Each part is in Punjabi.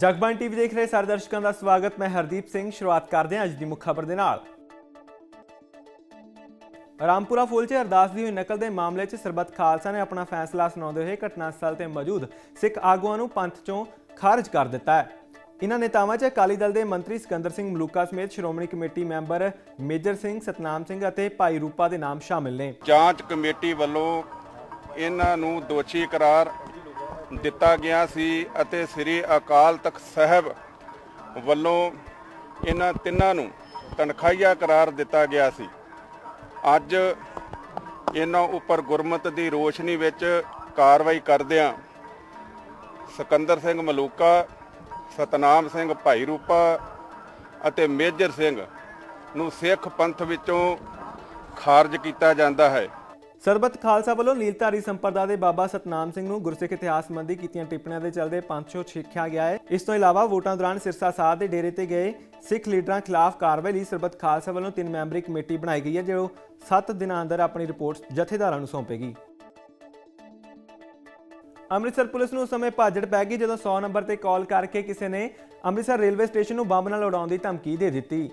ਜਗਬਾਣੀ ਟੀਵੀ ਦੇਖ ਰਹੇ ਸਾਰੇ ਦਰਸ਼ਕਾਂ ਦਾ ਸਵਾਗਤ। ਮੈਂ ਹਰਦੀਪ ਸਿੰਘ, ਸ਼ੁਰੂਆਤ ਕਰਦੇ ਹਾਂ ਅੱਜ ਦੀ ਮੁੱਖ ਖਬਰ ਦੇ ਨਾਲ। ਰਾਮਪੁਰਾ ਫੂਲ 'ਚ ਅਰਦਾਸ ਦੀ ਹੋਈ ਨਕਲ ਦੇ ਮਾਮਲੇ 'ਚ ਸਰਬੱਤ ਖਾਲਸਾ ਨੇ ਆਪਣਾ ਫੈਸਲਾ ਸੁਣਾਉਂਦੇ ਹੋਏ ਘਟਨਾ ਸਥਲ ਤੇ ਮੌਜੂਦ ਸਿੱਖ ਆਗੂਆਂ ਨੂੰ ਪੰਥ 'ਚੋਂ ਖਾਰਜ ਕਰ ਦਿੱਤਾ ਹੈ। ਇਨ੍ਹਾਂ ਨੇਤਾਵਾਂ 'ਚ ਅਕਾਲੀ ਦਲ ਦੇ ਮੰਤਰੀ ਸਿਕੰਦਰ ਸਿੰਘ ਮਲੂਕਾ ਸਮੇਤ Shiromani committee member Major Singh, Satnam Singh ਅਤੇ ਭਾਈ ਰੂਪਾ ਦੇ ਨਾਮ ਸ਼ਾਮਿਲ ਨੇ। ਜਾਂਚ ਕਮੇਟੀ ਵੱਲੋਂ ਇਹਨਾਂ ਨੂੰ ਦੋਸ਼ੀ ਕਰਾਰ ਦਿੱਤਾ ਗਿਆ ਸੀ ਅਤੇ ਸ੍ਰੀ ਅਕਾਲ ਤਖਤ ਸਾਹਿਬ ਵੱਲੋਂ ਇਹਨਾਂ ਤਿੰਨਾਂ ਨੂੰ ਤਨਖਾਹੀਆ ਕਰਾਰ ਦਿੱਤਾ ਗਿਆ ਸੀ। ਅੱਜ ਇਹਨਾਂ ਉੱਪਰ ਗੁਰਮਤ ਦੀ ਰੋਸ਼ਨੀ ਵਿੱਚ ਕਾਰਵਾਈ ਕਰਦਿਆਂ ਸਿਕੰਦਰ ਸਿੰਘ ਮਲੂਕਾ, ਸਤਨਾਮ ਸਿੰਘ ਭਾਈ ਰੂਪਾ ਅਤੇ ਮੇਜਰ ਸਿੰਘ ਨੂੰ ਸਿੱਖ ਪੰਥ ਵਿੱਚੋਂ ਖਾਰਜ ਕੀਤਾ ਜਾਂਦਾ ਹੈ। ਸਰਬੱਤ ਖਾਲਸਾ ਵੱਲੋਂ ਨੀਲਧਾਰੀ ਸੰਪਰਦਾ ਦੇ ਬਾਬਾ ਸਤਨਾਮ ਸਿੰਘ ਨੂੰ ਗੁਰਸਿੱਖ ਇਤਿਹਾਸ ਸੰਬੰਧੀ ਕੀਤੀਆਂ ਟਿੱਪਣੀਆਂ ਦੇ ਚੱਲਦੇ ਪੰਥ ਚੋਂ ਛੇਕਿਆ ਗਿਆ ਹੈ। ਇਸ ਤੋਂ ਇਲਾਵਾ ਵੋਟਾਂ ਦੌਰਾਨ ਸਿਰਸਾ ਸਾਧ ਦੇ ਡੇਰੇ ਤੇ ਗਏ ਸਿੱਖ ਲੀਡਰਾਂ ਖਿਲਾਫ ਕਾਰਵਾਈ ਲਈ ਸਰਬੱਤ ਖਾਲਸਾ ਵੱਲੋਂ ਤਿੰਨ ਮੈਂਬਰੀ ਕਮੇਟੀ ਬਣਾਈ ਗਈ ਹੈ, ਜੋ 7 ਦਿਨਾਂ ਅੰਦਰ ਆਪਣੀ ਰਿਪੋਰਟ ਜਥੇਦਾਰਾਂ ਨੂੰ ਸੌਂਪੇਗੀ। ਅੰਮ੍ਰਿਤਸਰ ਪੁਲਿਸ ਨੂੰ ਉਸ ਸਮੇਂ ਭਾਜੜ ਪੈ ਗਈ ਜਦੋਂ 100 ਨੰਬਰ ਤੇ ਕਾਲ ਕਰਕੇ ਕਿਸੇ ਨੇ ਅੰਮ੍ਰਿਤਸਰ ਰੇਲਵੇ ਸਟੇਸ਼ਨ ਨੂੰ ਬੰਬ ਨਾਲ ਉਡਾਉਣ ਦੀ ਧਮਕੀ ਦੇ ਦਿੱਤੀ।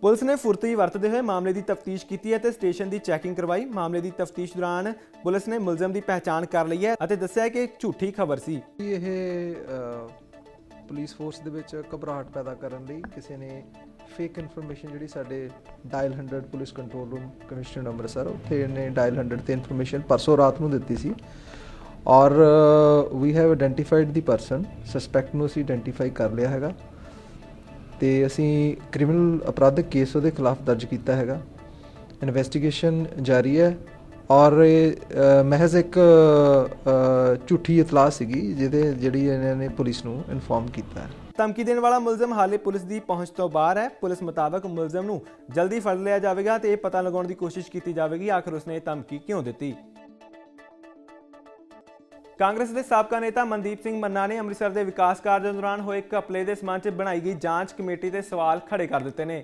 ਪੁਲਿਸ ਨੇ ਫੁਰਤੀ ਵਰਤਦੇ ਹੋਏ ਮਾਮਲੇ ਦੀ ਤਫਤੀਸ਼ ਕੀਤੀ ਹੈ ਤੇ ਸਟੇਸ਼ਨ ਦੀ ਚੈਕਿੰਗ ਕਰਵਾਈ। ਮਾਮਲੇ ਦੀ ਤਫਤੀਸ਼ ਦੌਰਾਨ ਪੁਲਿਸ ਨੇ ਮੁਲਜ਼ਮ ਦੀ ਪਹਿਚਾਣ ਕਰ ਲਈ ਹੈ ਅਤੇ ਦੱਸਿਆ ਕਿ ਇੱਕ ਝੂਠੀ ਖਬਰ ਸੀ। ਇਹ ਪੁਲਿਸ ਫੋਰਸ ਦੇ ਵਿੱਚ ਘਬਰਾਹਟ ਪੈਦਾ ਕਰਨ ਲਈ ਕਿਸੇ ਨੇ ਫੇਕ ਇਨਫੋਰਮੇਸ਼ਨ ਜਿਹੜੀ ਸਾਡੇ dial 100 police control room commissioner Amritsar, ਉੱਥੇ ਇਹਨੇ ਡਾਇਲ 100 ਤੇ ਇਨਫੋਰਮੇਸ਼ਨ ਪਰਸੋਂ ਰਾਤ ਨੂੰ ਦਿੱਤੀ ਸੀ। ਔਰ we have identified the person suspect ਨੂੰ ਅਸੀਂ ਆਇਡੈਂਟੀਫਾਈ ਕਰ ਲਿਆ ਹੈਗਾ। ਤੇ ਅਸੀਂ ਕ੍ਰਿਮੀਨਲ ਅਪਰਾਧਿਕ ਕੇਸ ਉਹਦੇ ਖਿਲਾਫ ਦਰਜ ਕੀਤਾ ਹੈਗਾ। ਇਨਵੈਸਟੀਗੇਸ਼ਨ ਜਾਰੀ ਹੈ ਔਰ ਇਹ ਮਹਿਜ਼ ਇੱਕ ਝੂਠੀ ਇਤਲਾਹ ਸੀਗੀ ਜਿਹਦੇ, ਜਿਹੜੀ ਇਹਨਾਂ ਨੇ ਪੁਲਿਸ ਨੂੰ ਇਨਫੋਰਮ ਕੀਤਾ ਹੈ। ਧਮਕੀ ਦੇਣ ਵਾਲਾ ਮੁਲਜ਼ਮ ਹਾਲੇ ਪੁਲਿਸ ਦੀ ਪਹੁੰਚ ਤੋਂ ਬਾਹਰ ਹੈ। ਪੁਲਿਸ ਮੁਤਾਬਕ ਮੁਲਜ਼ਮ ਨੂੰ ਜਲਦੀ ਫੜ ਲਿਆ ਜਾਵੇਗਾ ਤੇ ਇਹ ਪਤਾ ਲਗਾਉਣ ਦੀ ਕੋਸ਼ਿਸ਼ ਕੀਤੀ ਜਾਵੇਗੀ, ਆਖਰ ਉਸਨੇ ਧਮਕੀ ਕਿਉਂ ਦਿੱਤੀ? ਕਾਂਗਰਸ ਦੇ ਸਾਬਕਾ ਨੇਤਾ ਮਨਦੀਪ ਸਿੰਘ ਮੰਨਾ ਨੇ ਅੰਮ੍ਰਿਤਸਰ ਦੇ ਵਿਕਾਸ ਕਾਰਜਾਂ ਦੌਰਾਨ ਹੋਏ ਘਪਲੇ ਦੇ ਸਬੰਧ 'ਚ ਬਣਾਈ ਗਈ ਜਾਂਚ ਕਮੇਟੀ ਤੇ ਸਵਾਲ ਖੜੇ ਕਰ ਦਿੱਤੇ ਨੇ।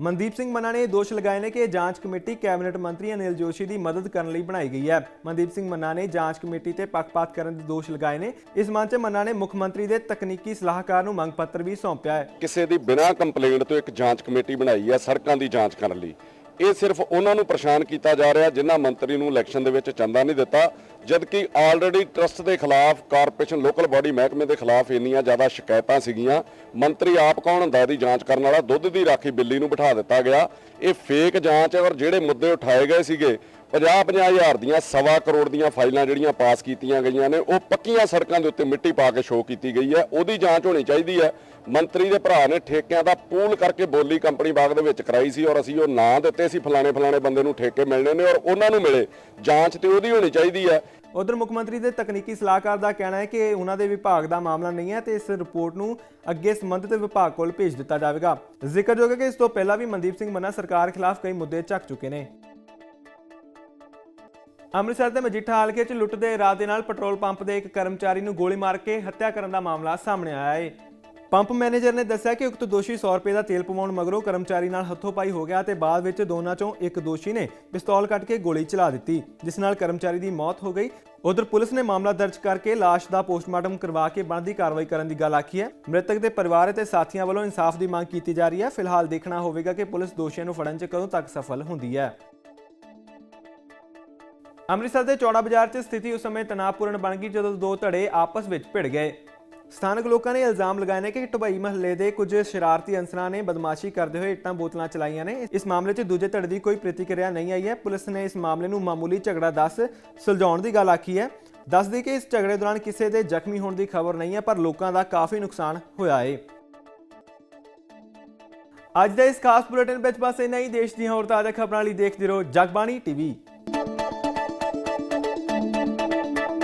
ਮਨਦੀਪ ਸਿੰਘ ਮੰਨਾ ਨੇ ਦੋਸ਼ ਲਗਾਏ ਨੇ ਕਿ ਇਹ ਜਾਂਚ ਕਮੇਟੀ ਕੈਬਨਿਟ ਮੰਤਰੀ ਅਨਿਲ ਜੋਸ਼ੀ ਦੀ ਮਦਦ ਕਰਨ ਲਈ ਬਣਾਈ ਗਈ ਹੈ। ਮਨਦੀਪ ਸਿੰਘ ਮੰਨਾ ਨੇ ਜਾਂਚ ਕਮੇਟੀ ਤੇ ਪੱਖਪਾਤ ਕਰਨ ਦੇ ਦੋਸ਼ ਲਗਾਏ ਨੇ। ਇਸ ਮੰਚ ਮੰਨਾ ਨੇ ਮੁੱਖ ਮੰਤਰੀ ਦੇ ਤਕਨੀਕੀ ਸਲਾਹਕਾਰ ਨੂੰ ਮੰਗ ਪੱਤਰ ਵੀ ਸੌਂਪਿਆ ਹੈ। ਕਿਸੇ ਦੀ ਬਿਨਾਂ ਕੰਪਲੇਂਟ ਤੋਂ ਇੱਕ ਜਾਂਚ ਕਮੇਟੀ ਬਣਾਈ ਹੈ ਸੜਕਾਂ ਦੀ ਜਾਂਚ ਕਰਨ ਲਈ। ਇਹ ਸਿਰਫ ਉਹਨਾਂ ਨੂੰ ਪਰੇਸ਼ਾਨ ਕੀਤਾ ਜਾ ਰਿਹਾ ਜਿਨ੍ਹਾਂ ਮੰਤਰੀ ਨੂੰ ਇਲੈਕਸ਼ਨ ਦੇ ਵਿੱਚ ਚੰਦਾ ਨਹੀਂ ਦਿੱਤਾ, ਜਦਕਿ ਆਲਰੇਡੀ ਟਰਸਟ ਦੇ ਖਿਲਾਫ ਕਾਰਪੋਰੇਸ਼ਨ ਲੋਕਲ ਬਾਡੀ ਮਹਿਕਮੇ ਦੇ ਖਿਲਾਫ ਇੰਨੀਆਂ ਜ਼ਿਆਦਾ ਸ਼ਿਕਾਇਤਾਂ ਸੀਗੀਆਂ। ਮੰਤਰੀ ਆਪ ਕੌਣ ਹੁੰਦਾ ਇਹਦੀ ਜਾਂਚ ਕਰਨ ਵਾਲਾ? ਦੁੱਧ ਦੀ ਰਾਖੀ ਬਿੱਲੀ ਨੂੰ ਬਿਠਾ ਦਿੱਤਾ ਗਿਆ। ਇਹ ਫੇਕ ਜਾਂਚ ਹੈ ਔਰ ਜਿਹੜੇ ਮੁੱਦੇ ਉਠਾਏ ਗਏ ਸੀਗੇ 50-50 ਹਜ਼ਾਰ ਦੀਆਂ, ਸਵਾ ਕਰੋੜ ਦੀਆਂ ਫਾਈਲਾਂ ਜਿਹੜੀਆਂ ਪਾਸ ਕੀਤੀਆਂ ਗਈਆਂ ਨੇ, ਉਹ ਪੱਕੀਆਂ ਸੜਕਾਂ ਦੇ ਉੱਤੇ ਮਿੱਟੀ ਪਾ ਕੇ ਸ਼ੋਅ ਕੀਤੀ ਗਈ ਹੈ। ਉਹਦੀ ਜਾਂਚ ਹੋਣੀ ਚਾਹੀਦੀ ਹੈ। ਮੰਤਰੀ ਦੇ ਭਰਾ ਨੇ ਠੇਕਿਆਂ ਦਾ ਪੂਲ ਕਰਕੇ ਬੋਲੀ ਕੰਪਨੀ ਬਾਗ ਦੇ ਵਿੱਚ ਕਰਾਈ ਸੀ ਔਰ ਅਸੀਂ ਉਹ ਨਾਂ ਦਿੱਤੇ ਸੀ ਫਲਾਣੇ ਫਲਾਣੇ ਬੰਦੇ ਨੂੰ ਠੇਕੇ ਮਿਲਣੇ ਨੇ ਔਰ ਉਹਨਾਂ ਨੂੰ ਮਿਲੇ। ਜਾਂਚ ਤੇ ਉਹਦੀ ਹੋਣੀ ਚਾਹੀਦੀ ਹੈ। ਉਧਰ ਮੁੱਖ ਮੰਤਰੀ ਦੇ ਤਕਨੀਕੀ ਸਲਾਹਕਾਰ ਦਾ ਕਹਿਣਾ ਹੈ ਕਿ ਉਹਨਾਂ ਦੇ ਵਿਭਾਗ ਦਾ ਮਾਮਲਾ ਨਹੀਂ ਹੈ ਤੇ ਇਸ ਰਿਪੋਰਟ ਨੂੰ ਅੱਗੇ ਸੰਬੰਧਿਤ ਵਿਭਾਗ ਕੋਲ ਭੇਜ ਦਿੱਤਾ ਜਾਵੇਗਾ। ਜ਼ਿਕਰਯੋਗ ਹੈ ਕਿ ਇਸ ਤੋਂ ਪਹਿਲਾਂ ਵੀ ਮਨਦੀਪ ਸਿੰਘ ਮੰਨਾ ਸਰਕਾਰ ਖਿਲਾਫ ਕਈ ਮੁੱਦੇ ਚੱਕ ਚੁੱਕੇ ਨੇ। ਅੰਮ੍ਰਿਤਸਰ ਦੇ ਮਜੀਠਾ ਹਲਕੇ 'ਚ ਲੁੱਟ ਦੇ ਇਰਾਦੇ ਨਾਲ ਪੈਟਰੋਲ ਪੰਪ ਦੇ ਇੱਕ ਕਰਮਚਾਰੀ ਨੂੰ ਗੋਲੀ ਮਾਰ ਕੇ ਹੱਤਿਆ ਕਰਨ ਦਾ ਮਾਮਲਾ ਸਾਹਮਣੇ ਆਇਆ ਹੈ ਪੰਪ ਮੈਨੇਜਰ ਨੇ ਦੱਸਿਆ ਕਿ ਉਕਤ ਦੋਸ਼ੀ 100 ਰੁਪਏ ਦਾ ਤੇਲ ਪਵਾਉਣ ਮਗਰੋਂ ਕਰਮਚਾਰੀ ਨਾਲ ਹੱਥੋਂ-ਪਾਈ ਹੋ ਗਿਆ ਤੇ ਬਾਅਦ ਵਿੱਚ ਦੋਨਾਂ 'ਚੋਂ ਇੱਕ ਦੋਸ਼ੀ ਨੇ ਪਿਸਤੌਲ ਕੱਢ ਕੇ ਗੋਲੀ ਚਲਾ ਦਿੱਤੀ, ਜਿਸ ਨਾਲ ਕਰਮਚਾਰੀ ਦੀ ਮੌਤ ਹੋ ਗਈ। ਉਧਰ ਪੁਲਿਸ ਨੇ ਮਾਮਲਾ ਦਰਜ ਕਰਕੇ ਲਾਸ਼ ਦਾ ਪੋਸਟਮਾਰਟਮ ਕਰਵਾ ਕੇ ਬਣਦੀ ਕਾਰਵਾਈ ਕਰਨ ਦੀ ਗੱਲ ਆਖੀ ਹੈ। ਮ੍ਰਿਤਕ ਦੇ ਪਰਿਵਾਰ ਅਤੇ ਸਾਥੀਆਂ ਵੱਲੋਂ ਇਨਸਾਫ ਦੀ ਮੰਗ ਕੀਤੀ ਜਾ ਰਹੀ ਹੈ। ਫਿਲਹਾਲ ਦੇਖਣਾ ਹੋਵੇਗਾ ਕਿ ਪੁਲਿਸ ਦੋਸ਼ੀਆਂ ਨੂੰ ਫੜਨ 'ਚ ਕਦੋਂ ਤੱਕ ਸਫਲ ਹੁੰਦੀ ਹੈ। ਅੰਮ੍ਰਿਤਸਰ ਦੇ ਚੌੜਾ ਬਾਜ਼ਾਰ 'ਚ ਸਥਿਤੀ ਉਸ ਸਮੇਂ ਤਣਾਅਪੂਰਨ ਬਣ ਗਈ ਜਦੋਂ ਦੋ ਧੜੇ ਆਪਸ ਵਿੱਚ ਭਿੜ ਗਏ। ਸਥਾਨਕ ਲੋਕਾਂ ਨੇ ਇਲਜ਼ਾਮ ਲਗਾਏ ਨੇ ਕਿ ਢੁਬਈ ਮਹੱਲੇ ਦੇ ਕੁਝ ਸ਼ਰਾਰਤੀ ਅਨਸਰਾਂ ਨੇ ਬਦਮਾਸ਼ੀ ਕਰਦੇ ਹੋਏ ਇੱਟਾਂ ਬੋਤਲਾਂ ਚਲਾਈਆਂ ਨੇ। ਇਸ ਮਾਮਲੇ 'ਚ ਦੂਜੇ ਧੜੇ ਦੀ ਕੋਈ ਪ੍ਰਤੀਕਿਰਿਆ ਨਹੀਂ ਆਈ ਹੈ। ਪੁਲਿਸ ਨੇ ਇਸ ਮਾਮਲੇ ਨੂੰ ਮਾਮੂਲੀ ਝਗੜਾ ਦੱਸ ਸੁਲਝਾਉਣ ਦੀ ਗੱਲ ਆਖੀ ਹੈ। ਦੱਸਦੀ ਕਿ ਇਸ ਝਗੜੇ ਦੌਰਾਨ ਕਿਸੇ ਦੇ ਜ਼ਖਮੀ ਹੋਣ ਦੀ ਖਬਰ ਨਹੀਂ ਹੈ, ਪਰ ਲੋਕਾਂ ਦਾ ਕਾਫੀ ਨੁਕਸਾਨ ਹੋਇਆ ਹੈ ਅੱਜ ਦੇ ਇਸ ਖਾਸ ਬੁਲੇਟਿਨ ਵਿੱਚ ਬਸ ਇੰਨਾ ਹੀ। ਦੇਸ਼ ਦੀਆਂ ਹੋਰ ਤਾਜ਼ਾ ਖਬਰਾਂ ਲਈ ਦੇਖਦੇ ਰਹੋ ਜਗਬਾਣੀ ਟੀਵੀ।